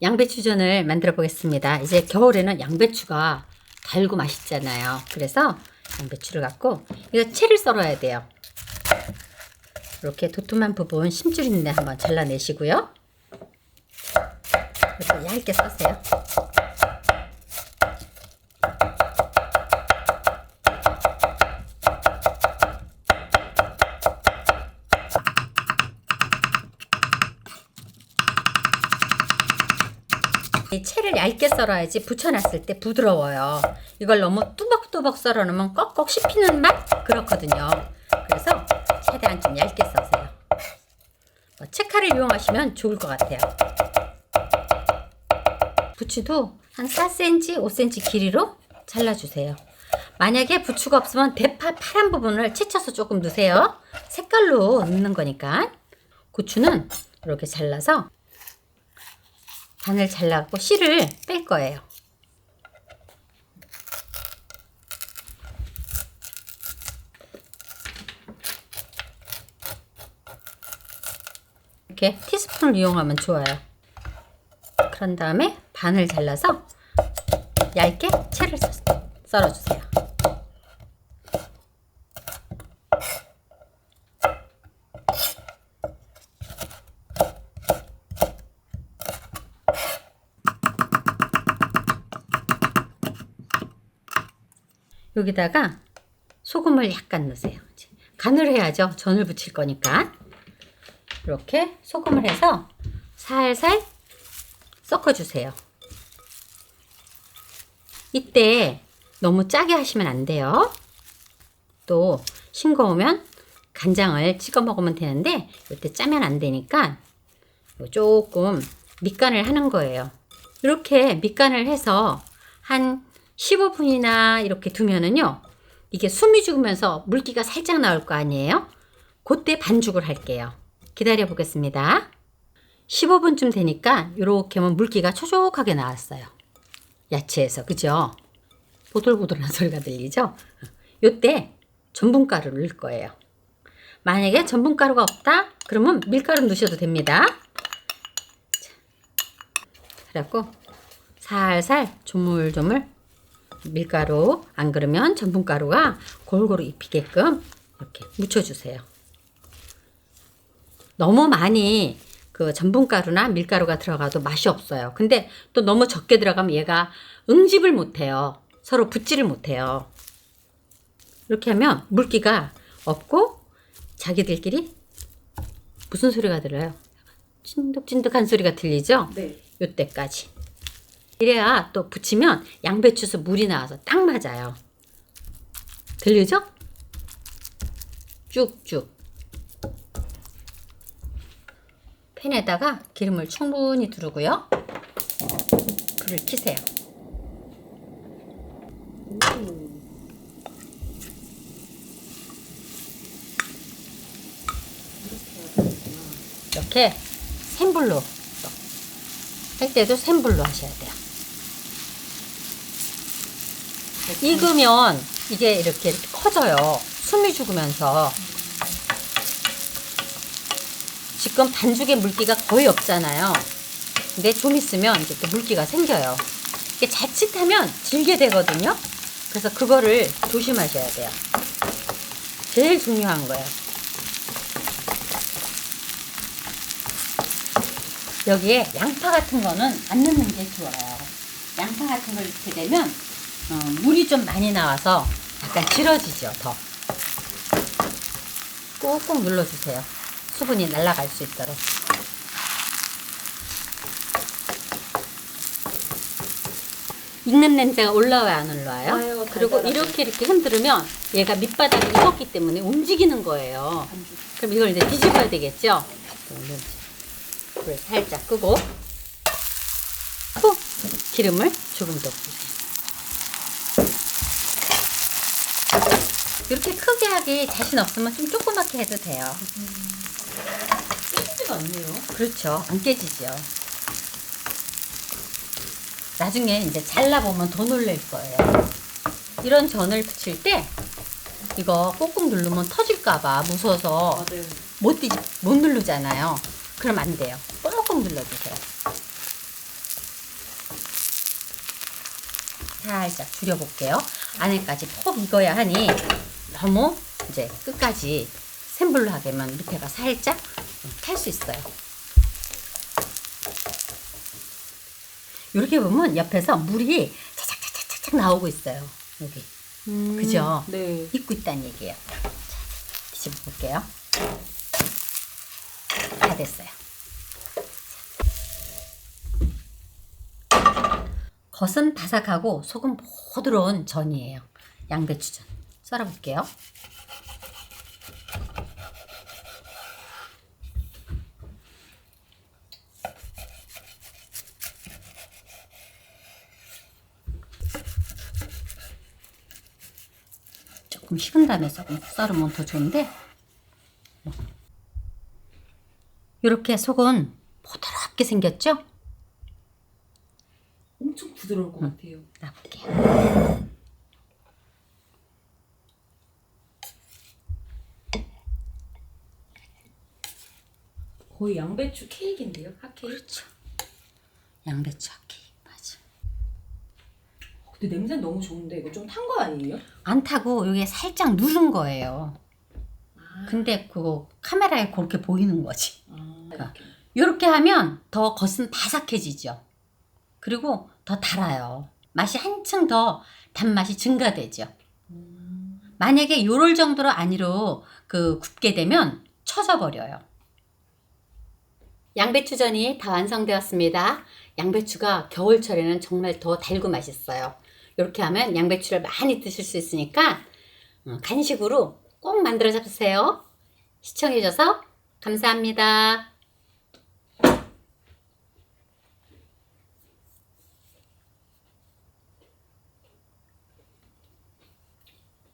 양배추전을 만들어 보겠습니다. 이제 겨울에는 양배추가 달고 맛있잖아요. 그래서 양배추를 갖고 이거 채를 썰어야 돼요. 이렇게 도톰한 부분 심줄 있는데 한번 잘라내시고요. 이렇게 얇게 써세요. 이 채를 얇게 썰어야지 붙여놨을 때 부드러워요. 이걸 너무 뚜벅뚜벅 썰어 놓으면 꺽꺽 씹히는 맛 그렇거든요. 그래서 최대한 좀 얇게 써세요. 뭐 채칼을 이용하시면 좋을 것 같아요. 부추도 한 4cm, 5cm 길이로 잘라주세요. 만약에 부추가 없으면 대파 파란 부분을 채쳐서 조금 넣으세요. 색깔로 넣는 거니까. 고추는 이렇게 잘라서 반을 잘라고 씨를 뺄 거예요. 이렇게 티스푼을 이용하면 좋아요. 그런 다음에 반을 잘라서 얇게 채를 썰- 썰어주세요. 여기다가 소금을 약간 넣으세요. 간을 해야죠. 전을 부칠 거니까. 이렇게 소금을 해서 살살 섞어주세요. 이때 너무 짜게 하시면 안 돼요. 또 싱거우면 간장을 찍어 먹으면 되는데 이때 짜면 안 되니까 조금 밑간을 하는 거예요. 이렇게 밑간을 해서 한 15분이나 이렇게 두면은요. 이게 숨이 죽으면서 물기가 살짝 나올 거 아니에요? 그때 반죽을 할게요. 기다려 보겠습니다. 15분쯤 되니까 이렇게 하면 물기가 촉촉하게 나왔어요. 야채에서 그죠? 보들보들한 소리가 들리죠? 요때 전분가루를 넣을 거예요. 만약에 전분가루가 없다? 그러면 밀가루 넣으셔도 됩니다. 자, 그래갖고 살살 조물조물 밀가루 안 그러면 전분가루가 골고루 입히게끔 이렇게 묻혀주세요. 너무 많이 그 전분가루나 밀가루가 들어가도 맛이 없어요. 근데 또 너무 적게 들어가면 얘가 응집을 못해요. 서로 붙지를 못해요. 이렇게 하면 물기가 없고 자기들끼리 무슨 소리가 들려요? 찐득찐득한 소리가 들리죠? 네. 요때까지. 이래야 또 붙이면 양배추에서 물이 나와서 딱 맞아요. 들리죠? 쭉쭉. 팬에다가 기름을 충분히 두르고요. 불을 켜세요. 이렇게 센불로 또. 할 때도 센불로 하셔야 돼요. 익으면 이게 이렇게, 이렇게 커져요. 숨이 죽으면서. 지금 반죽에 물기가 거의 없잖아요. 근데 좀 있으면 또 물기가 생겨요. 이게 자칫하면 질게 되거든요. 그래서 그거를 조심하셔야 돼요. 제일 중요한 거예요. 여기에 양파 같은 거는 안 넣는 게 좋아요. 양파 같은 걸 넣게 되면 어, 물이 좀 많이 나와서 약간 질어지죠, 더. 꾹꾹 눌러주세요. 수분이 날아갈 수 있도록. 익는 냄새가 올라와요, 안 올라와요? 와요, 그리고. 이렇게 이렇게 흔들으면 얘가 밑바닥이 익었기 때문에 움직이는 거예요. 그럼 이걸 이제 뒤집어야 되겠죠? 불 살짝 끄고 후 기름을 조금 더 부으세요. 이렇게 크게 하기 자신 없으면 좀 조그맣게 해도 돼요. 깨지지가 않네요. 그렇죠. 안 깨지죠. 나중에 이제 잘라보면 더 놀랄 거예요. 이런 전을 부칠 때 이거 꾹꾹 누르면 터질까봐 무서워서 맞아요. 못, 뒤집, 못 누르잖아요. 그럼 안 돼요. 꾹꾹 눌러주세요. 살짝 줄여볼게요. 안에까지 폭 익어야 하니 너무 이제 끝까지 센 불로 하게만 밑에가 살짝 탈 수 있어요. 이렇게 보면 옆에서 물이 차착차착차착 나오고 있어요. 여기 그죠? 네. 익고 있다는 얘기예요. 자, 뒤집어 볼게요. 다 됐어요. 겉은 바삭하고 속은 부드러운 전이에요. 양배추전. 썰어볼게요. 조금 식은 다음에 조금 썰으면 더 좋은데 이렇게 속은 부드럽게 생겼죠? 엄청 부드러울 것 같아요. 놔볼게요. 거의 양배추 케이크인데요, 핫케이크. 그렇죠. 양배추 하키 맞아. 근데 냄새 너무 좋은데 이거 좀 탄 거 아니에요? 안 타고 이게 살짝 누른 거예요. 근데 그거 카메라에 그렇게 보이는 거지. 아, 이렇게. 이렇게 하면 더 겉은 바삭해지죠. 그리고 더 달아요. 맛이 한층 더 단맛이 증가되죠. 만약에 요럴 정도로 아니로 그 굽게 되면 처져 버려요. 양배추전이 다 완성되었습니다. 양배추가 겨울철에는 정말 더 달고 맛있어요. 이렇게 하면 양배추를 많이 드실 수 있으니까 어, 간식으로 꼭 만들어 잡으세요. 시청해줘서 감사합니다.